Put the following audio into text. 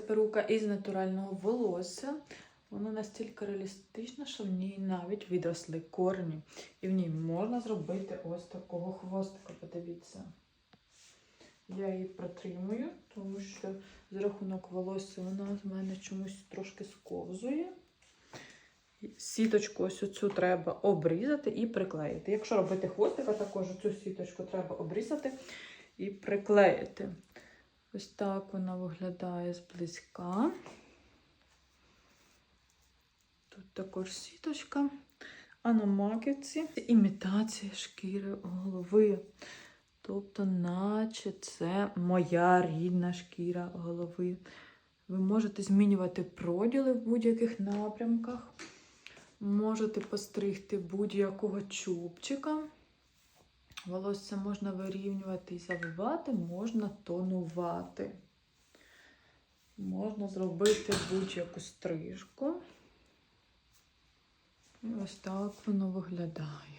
Перука із натурального волосся. Вона настільки реалістична, що в ній навіть відросли корені. І в ній можна зробити ось такого хвостика, подивіться. Я її протримую, тому що з рахунок волосся вона з мене чомусь трошки сковзує. Сіточку ось цю треба обрізати і приклеїти. Якщо робити хвостика, також цю сіточку треба обрізати і приклеїти. Ось так вона виглядає зблизька. Тут також сіточка. А на маківці імітація шкіри голови. Тобто, наче це моя рідна шкіра голови. Ви можете змінювати проділи в будь-яких напрямках. Можете постригти будь-якого чубчика. Волосся можна вирівнювати і завивати, можна тонувати. Можна зробити будь-яку стрижку. І ось так воно виглядає.